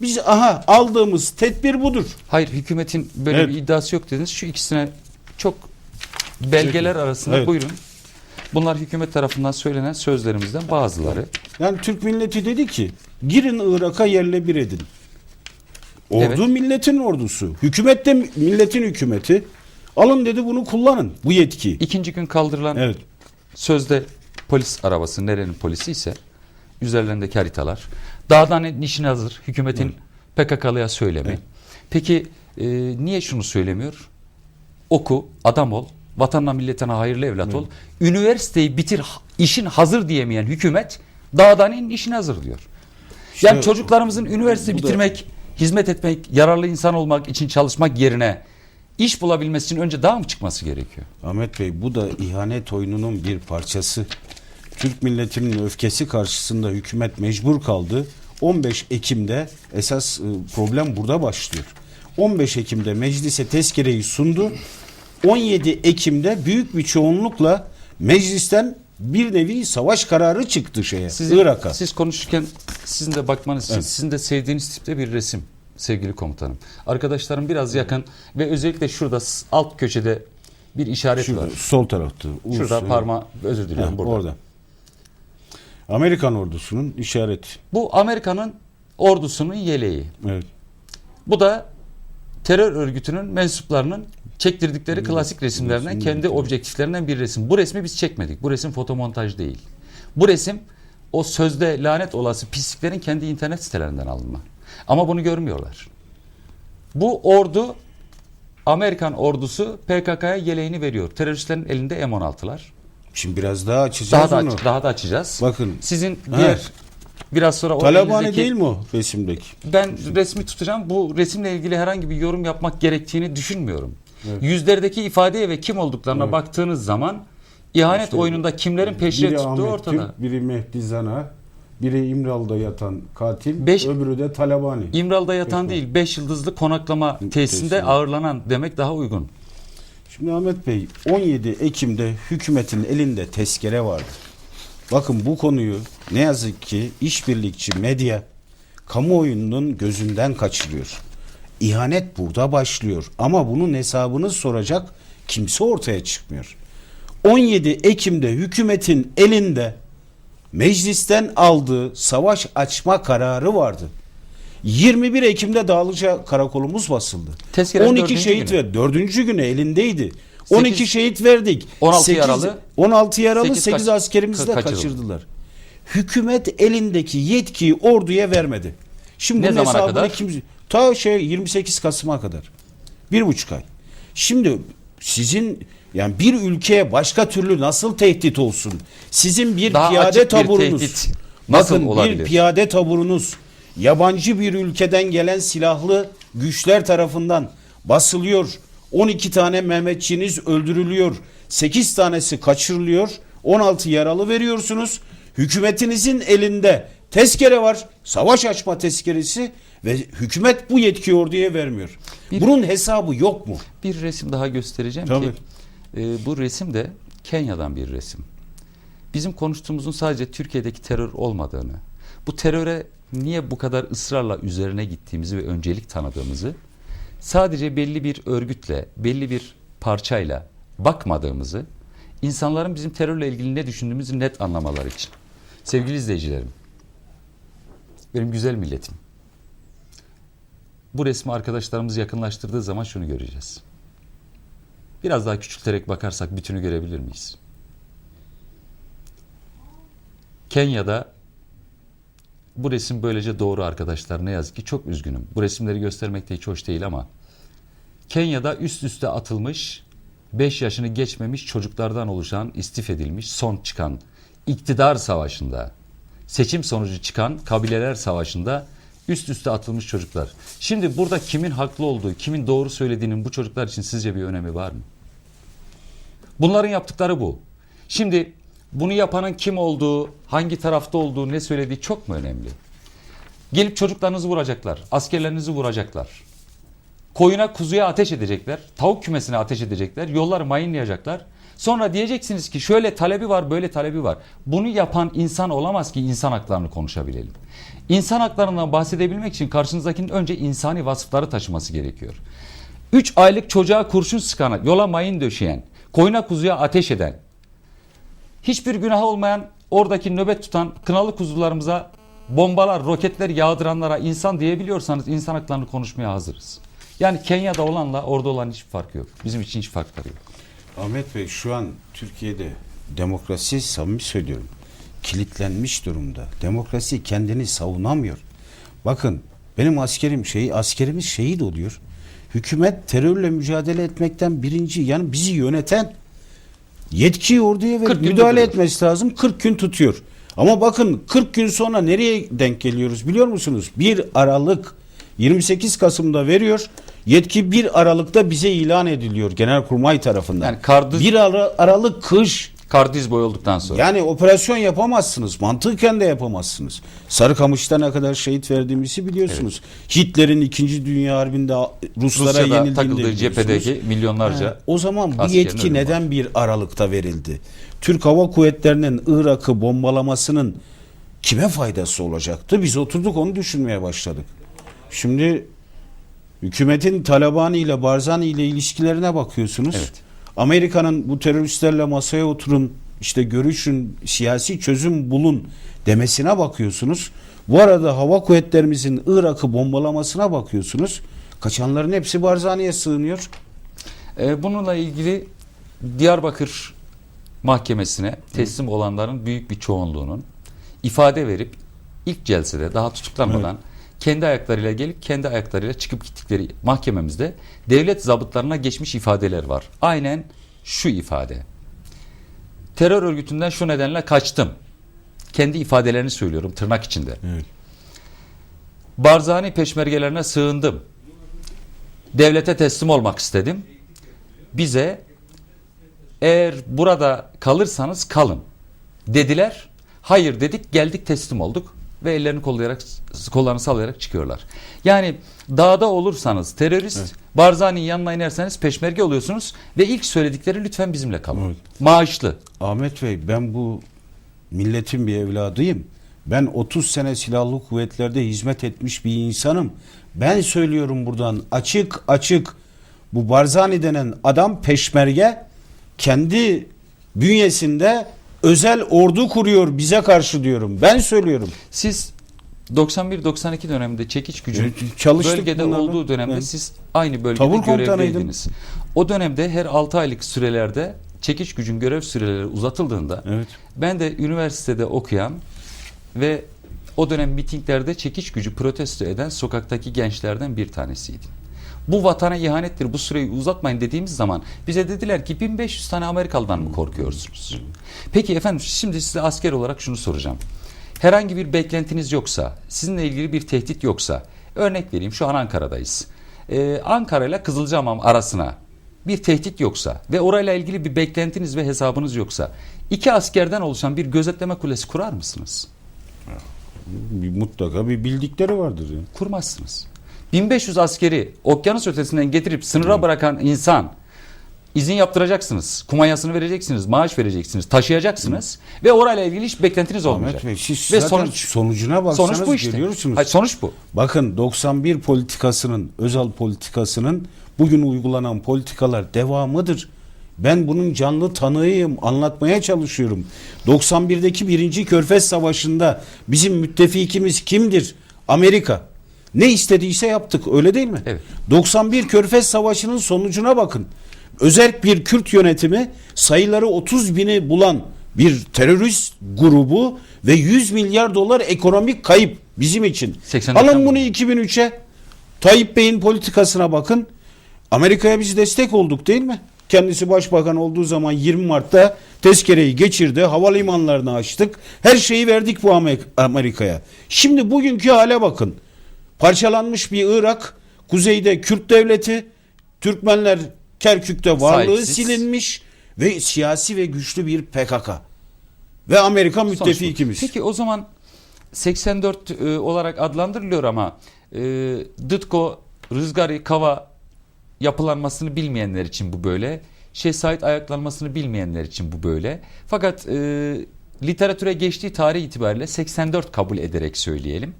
Biz aha aldığımız tedbir budur. Hayır hükümetin böyle Evet. bir iddiası yok dediniz. Şu ikisine çok belgeler arasında Evet. buyurun. Bunlar hükümet tarafından söylenen sözlerimizden bazıları. Yani Türk milleti dedi ki girin Irak'a yerle bir edin. Ordu Evet. milletin ordusu. Hükümet de milletin hükümeti. Alın dedi bunu kullanın bu yetkiyi. İkinci gün kaldırılan Evet. sözde polis arabası nerenin polisi ise üzerlerindeki haritalar. Dağdan nişine hazır hükümetin PKK'lıya söylemi. Evet. Peki e, niye şunu söylemiyor? Oku, adam ol, vatanına milletine hayırlı evlat ol. Üniversiteyi bitir, işin hazır diyemeyen hükümet dağdan in işin hazır diyor. İşte yani çocuklarımızın üniversite bu da- bitirmek, hizmet etmek, yararlı insan olmak için çalışmak yerine iş bulabilmesi için önce dağ mı çıkması gerekiyor? Ahmet Bey bu da ihanet oyununun bir parçası. Türk milletinin öfkesi karşısında hükümet mecbur kaldı. 15 Ekim'de esas e, problem burada başlıyor. 15 Ekim'de meclise tezkereyi sundu. 17 Ekim'de büyük bir çoğunlukla meclisten bir nevi savaş kararı çıktı şeye Sizin, Irak'a. Siz konuşurken sizin de bakmanız için Evet. sizin de sevdiğiniz tipte bir resim sevgili komutanım. Arkadaşlarım biraz yakın ve özellikle şurada alt köşede bir işaret Şurada, var. sol tarafta. Şurada parmağı özür diliyorum Heh, burada. orada. Amerikan ordusunun işareti. Bu Amerika'nın ordusunun yeleği. Evet. Bu da terör örgütünün mensuplarının çektirdikleri klasik resimlerinden resim kendi objektiflerinden bir resim. Bu resmi biz çekmedik. Bu resim fotomontaj değil. Bu resim o sözde lanet olası pisliklerin kendi internet sitelerinden alınma. Ama bunu görmüyorlar. Bu ordu Amerikan ordusu PKK'ya yeleğini veriyor. Teröristlerin elinde M16'lar. Şimdi biraz daha açacağız Daha da onu. daha da açacağız. Bakın. Sizin Ha. diğer biraz sonra o Talabani elinizdeki- değil mi o resimdeki? ben resmi tutacağım. Bu resimle ilgili herhangi bir yorum yapmak gerektiğini düşünmüyorum. Yüzlerdeki ifadeye ve kim olduklarına baktığınız zaman ihanet İşte oyununda kimlerin peşine biri tuttuğu Ahmet ortada. Türk, biri Mehdi Zana, biri İmralı'da yatan katil, Beş- öbürü de Talabani. İmralı'da yatan değil, 5 yıldızlı konaklama tesisinde. ağırlanan demek daha uygun. Şimdi Ahmet Bey 17 Ekim'de hükümetin elinde tezkere vardı. Bakın bu konuyu ne yazık ki işbirlikçi medya kamuoyunun gözünden kaçırıyor. İhanet burada başlıyor ama bunun hesabını soracak kimse ortaya çıkmıyor. 17 Ekim'de hükümetin elinde meclisten aldığı savaş açma kararı vardı. 21 Ekim'de Dağlıca karakolumuz basıldı. Tezkerenin 12 dördüncü şehit günü. ver. Dördüncü günü elindeydi. Sekiz- 12 şehit verdik. 16 Sekiz- yaralı. 16 yaralı Sekiz 8 kaç- askerimizi de kaçırıldı. kaçırdılar. Hükümet elindeki yetkiyi orduya vermedi. Şimdi Ne bunun zamana kadar? kim- ta şey 28 Kasım'a kadar. Bir buçuk ay. Şimdi sizin yani bir ülkeye başka türlü nasıl tehdit olsun? Sizin bir Daha piyade bir taburunuz. tehdit nasıl bakın olabilir? bir piyade taburunuz yabancı bir ülkeden gelen silahlı güçler tarafından basılıyor. 12 tane Mehmetçiniz öldürülüyor. 8 tanesi kaçırılıyor. 16 yaralı veriyorsunuz. Hükümetinizin elinde tezkere var. Savaş açma tezkeresi ve hükümet bu yetkiyi orduya vermiyor. Bir- Bunun hesabı yok mu? Bir resim daha göstereceğim Tabii. ki e, bu resim de Kenya'dan bir resim. Bizim konuştuğumuzun sadece Türkiye'deki terör olmadığını, bu teröre niye bu kadar ısrarla üzerine gittiğimizi ve öncelik tanıdığımızı, sadece belli bir örgütle, belli bir parçayla bakmadığımızı, insanların bizim terörle ilgili ne düşündüğümüzü net anlamaları için. Sevgili izleyicilerim, benim güzel milletim, bu resmi arkadaşlarımız yakınlaştırdığı zaman şunu göreceğiz. Biraz daha küçülterek bakarsak bütünü görebilir miyiz? Kenya'da bu resim böylece doğru arkadaşlar ne yazık ki çok üzgünüm. Bu resimleri göstermek de hiç hoş değil ama Kenya'da üst üste atılmış 5 yaşını geçmemiş çocuklardan oluşan istif edilmiş son çıkan iktidar savaşında seçim sonucu çıkan kabileler savaşında üst üste atılmış çocuklar. Şimdi burada kimin haklı olduğu, kimin doğru söylediğinin bu çocuklar için sizce bir önemi var mı? Bunların yaptıkları bu. Şimdi bunu yapanın kim olduğu, hangi tarafta olduğu, ne söylediği çok mu önemli? Gelip çocuklarınızı vuracaklar, askerlerinizi vuracaklar. Koyuna kuzuya ateş edecekler, tavuk kümesine ateş edecekler, yolları mayınlayacaklar. Sonra diyeceksiniz ki şöyle talebi var, böyle talebi var. Bunu yapan insan olamaz ki insan haklarını konuşabilelim. İnsan haklarından bahsedebilmek için karşınızdakinin önce insani vasıfları taşıması gerekiyor. 3 aylık çocuğa kurşun sıkan, yola mayın döşeyen, koyuna kuzuya ateş eden, hiçbir günah olmayan oradaki nöbet tutan kınalı kuzularımıza bombalar, roketler yağdıranlara insan diyebiliyorsanız insan haklarını konuşmaya hazırız. Yani Kenya'da olanla orada olan hiçbir farkı yok. Bizim için hiç farkları yok. Ahmet Bey şu an Türkiye'de demokrasi samimi söylüyorum kilitlenmiş durumda. Demokrasi kendini savunamıyor. Bakın benim askerim şey askerimiz şehit oluyor. Hükümet terörle mücadele etmekten birinci yani bizi yöneten yetkiyi orduya 40 verip müdahale tutuyor. etmesi lazım. 40 gün tutuyor. Ama bakın 40 gün sonra nereye denk geliyoruz biliyor musunuz? 1 Aralık 28 Kasım'da veriyor. Yetki 1 Aralık'ta bize ilan ediliyor Genelkurmay tarafından. Yani kardı- 1 Ara- Aralık kış. Kardiz boy olduktan sonra. Yani operasyon yapamazsınız. Mantıken de yapamazsınız. Sarıkamış'ta ne kadar şehit verdiğimizi biliyorsunuz. Hitler'in 2. Dünya Harbi'nde Ruslara Rusya'da yenildiğini takıldığı biliyorsunuz. cephedeki milyonlarca Ha, o zaman bu askerin yetki ölümü var. neden bir Aralık'ta verildi? Türk Hava Kuvvetleri'nin Irak'ı bombalamasının kime faydası olacaktı? Biz oturduk onu düşünmeye başladık. Şimdi hükümetin Talabani ile Barzani ile ilişkilerine bakıyorsunuz. Evet. Amerika'nın bu teröristlerle masaya oturun, işte görüşün, siyasi çözüm bulun demesine bakıyorsunuz. Bu arada hava kuvvetlerimizin Irak'ı bombalamasına bakıyorsunuz. Kaçanların hepsi Barzani'ye sığınıyor. Ee, bununla ilgili Diyarbakır Mahkemesi'ne teslim olanların büyük bir çoğunluğunun ifade verip ilk celsede daha tutuklanmadan kendi ayaklarıyla gelip kendi ayaklarıyla çıkıp gittikleri mahkememizde devlet zabıtlarına geçmiş ifadeler var. Aynen şu ifade. Terör örgütünden şu nedenle kaçtım. Kendi ifadelerini söylüyorum tırnak içinde. Evet. Barzani peşmergelerine sığındım. Devlete teslim olmak istedim. Bize eğer burada kalırsanız kalın dediler. Hayır dedik geldik teslim olduk ve ellerini kollayarak kollarını sallayarak çıkıyorlar. Yani dağda olursanız terörist Barzani'nin yanına inerseniz peşmerge oluyorsunuz ve ilk söyledikleri lütfen bizimle kalın. Evet. Maaşlı. Ahmet Bey ben bu milletin bir evladıyım. Ben 30 sene silahlı kuvvetlerde hizmet etmiş bir insanım. Ben söylüyorum buradan açık açık bu Barzani denen adam peşmerge kendi bünyesinde özel ordu kuruyor bize karşı diyorum. Ben söylüyorum. Siz 91-92 döneminde çekiç gücün Evet, çalıştık bölgede bunlarla. olduğu dönemde Evet. siz aynı bölgede komutanıydım. görevliydiniz. O dönemde her 6 aylık sürelerde çekiç gücün görev süreleri uzatıldığında Evet. ben de üniversitede okuyan ve o dönem mitinglerde çekiç gücü protesto eden sokaktaki gençlerden bir tanesiydim. Bu vatana ihanettir bu süreyi uzatmayın dediğimiz zaman bize dediler ki 1500 tane Amerikalı'dan mı korkuyorsunuz? Peki efendim şimdi size asker olarak şunu soracağım. Herhangi bir beklentiniz yoksa, sizinle ilgili bir tehdit yoksa, örnek vereyim şu an Ankara'dayız. Ee, Ankara ile Kızılcahamam arasına bir tehdit yoksa ve orayla ilgili bir beklentiniz ve hesabınız yoksa iki askerden oluşan bir gözetleme kulesi kurar mısınız? Bir, mutlaka bir bildikleri vardır. ya. Kurmazsınız. 1500 askeri okyanus ötesinden getirip sınıra bırakan insan izin yaptıracaksınız. Kumanyasını vereceksiniz, maaş vereceksiniz, taşıyacaksınız ve orayla ilgili hiç beklentiniz olmayacak. Ahmet Bey siz ve sonuç sonucuna baksanız sonuç bu işte. görüyorsunuz. Hayır, sonuç bu. Bakın 91 politikasının, özel politikasının bugün uygulanan politikalar devamıdır. Ben bunun canlı tanığıyım, anlatmaya çalışıyorum. 91'deki birinci Körfez Savaşı'nda bizim müttefikimiz kimdir? Amerika. Ne istediyse yaptık öyle değil mi? Evet. 91 Körfez Savaşı'nın sonucuna bakın. Özel bir Kürt yönetimi sayıları 30 bini bulan bir terörist grubu ve 100 milyar dolar ekonomik kayıp bizim için. 80'den Alın bunu bu. 2003'e. Tayyip Bey'in politikasına bakın. Amerika'ya biz destek olduk değil mi? Kendisi başbakan olduğu zaman 20 Mart'ta tezkereyi geçirdi. Havalimanlarını açtık. Her şeyi verdik bu Amer- Amerika'ya. Şimdi bugünkü hale bakın. Parçalanmış bir Irak, kuzeyde Kürt devleti, Türkmenler Kerkük'te varlığı Sahipsiz. silinmiş ve siyasi ve güçlü bir PKK. Ve Amerika müttefikimiz. Peki o zaman 84 e, olarak adlandırılıyor ama e, Dıtko, Rızgari, Kava yapılanmasını bilmeyenler için bu böyle. Şehzait ayaklanmasını bilmeyenler için bu böyle. Fakat e, literatüre geçtiği tarih itibariyle 84 kabul ederek söyleyelim.